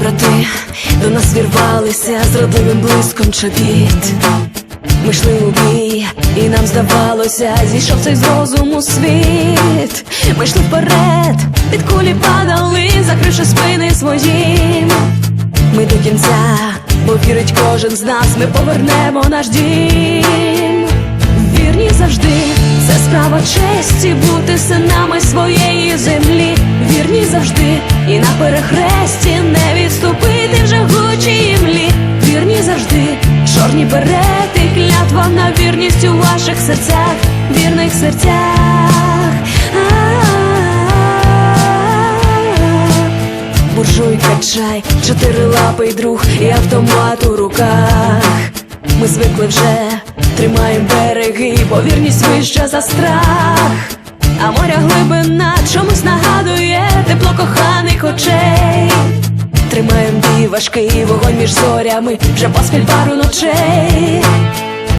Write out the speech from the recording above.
брати до нас вірвалися зрадливим блиском чобіт. Ми йшли у бій, і нам здавалося, зійшов цей з розуму світ. Ми йшли вперед, під кулі падали, закривши спини своїм. Ми до кінця, бо вірить кожен з нас, ми повернемо наш дім. Вірні завжди, це справа честі бути синами своєї землі. Вірні завжди, і на перехресті не чорні берети, клятва на вірність у ваших серцях, вірних серцях. Буржуйка чай, чотирилапий друг і автомат у руках. Ми звикли вже, тримаємо береги, бо вірність вища за страх. А моря глибина чомусь нагадує тепло коханих очей. Важкий вогонь між зорями, вже поспіль пару ночей.